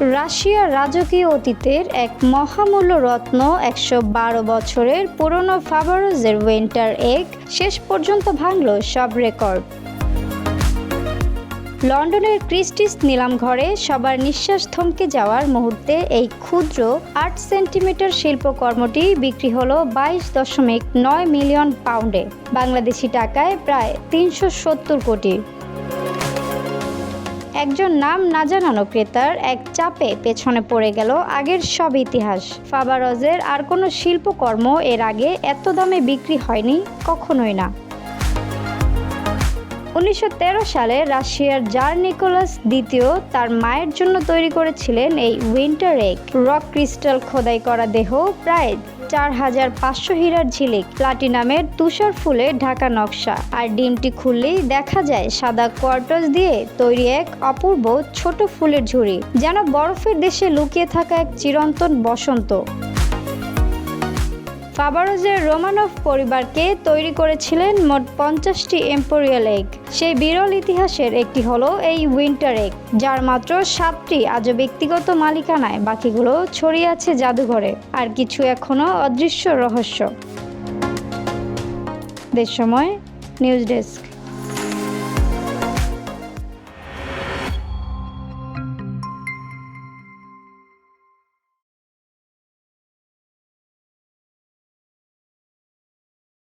রাশিয়ার রাজকীয় অতীতের এক মহামূল্য রত্ন একশো বারো বছরের পুরনো ফাবারোজের উইন্টার এগ শেষ পর্যন্ত ভাঙল সব রেকর্ড লন্ডনের ক্রিস্টিস নিলাম ঘরে সবার নিঃশ্বাস থমকে যাওয়ার মুহূর্তে এই ক্ষুদ্র আট সেন্টিমিটার শিল্পকর্মটি বিক্রি হল বাইশ দশমিক নয় মিলিয়ন পাউন্ডে, বাংলাদেশি টাকায় প্রায় তিনশো সত্তর কোটি। একজন নাম না জানানো ক্রেতার এক চাপে পেছনে পড়ে গেল আগের সব ইতিহাস। ফাবারজের আর কোনো শিল্পকর্ম এর আগে এত দামে বিক্রি হয়নি, কখনোই না। উনিশশো তেরো সালে রাশিয়ার জার নিকোলাস দ্বিতীয় তার মায়ের জন্য তৈরি করেছিলেন এই উইন্টার এগ। রক ক্রিস্টাল খোদাই করা দেহ প্রায় চার হাজার পাঁচশো হীরার ঝিলিক, প্লাটিনামের তুষার ফুলে ঢাকা নকশা। আর ডিমটি খুললেই দেখা যায় সাদা কোয়ার্টজ দিয়ে তৈরি এক অপূর্ব ছোট ফুলের ঝুড়ি, যেন বরফের দেশে লুকিয়ে থাকা এক চিরন্তন বসন্ত। ফাবারোজের রোমানভ পরিবারকে তৈরি করেছিলেন মোট পঞ্চাশটি এম্পোরিয়াল এগ। সেই বিরল ইতিহাসের একটি হল এই উইন্টার এগ, যার মাত্র সাতটি আজও ব্যক্তিগত মালিকানায়, বাকিগুলো ছড়িয়ে আছে জাদুঘরে, আর কিছু এখনও অদৃশ্য রহস্য। দেশ সময়, নিউজ ডেস্ক।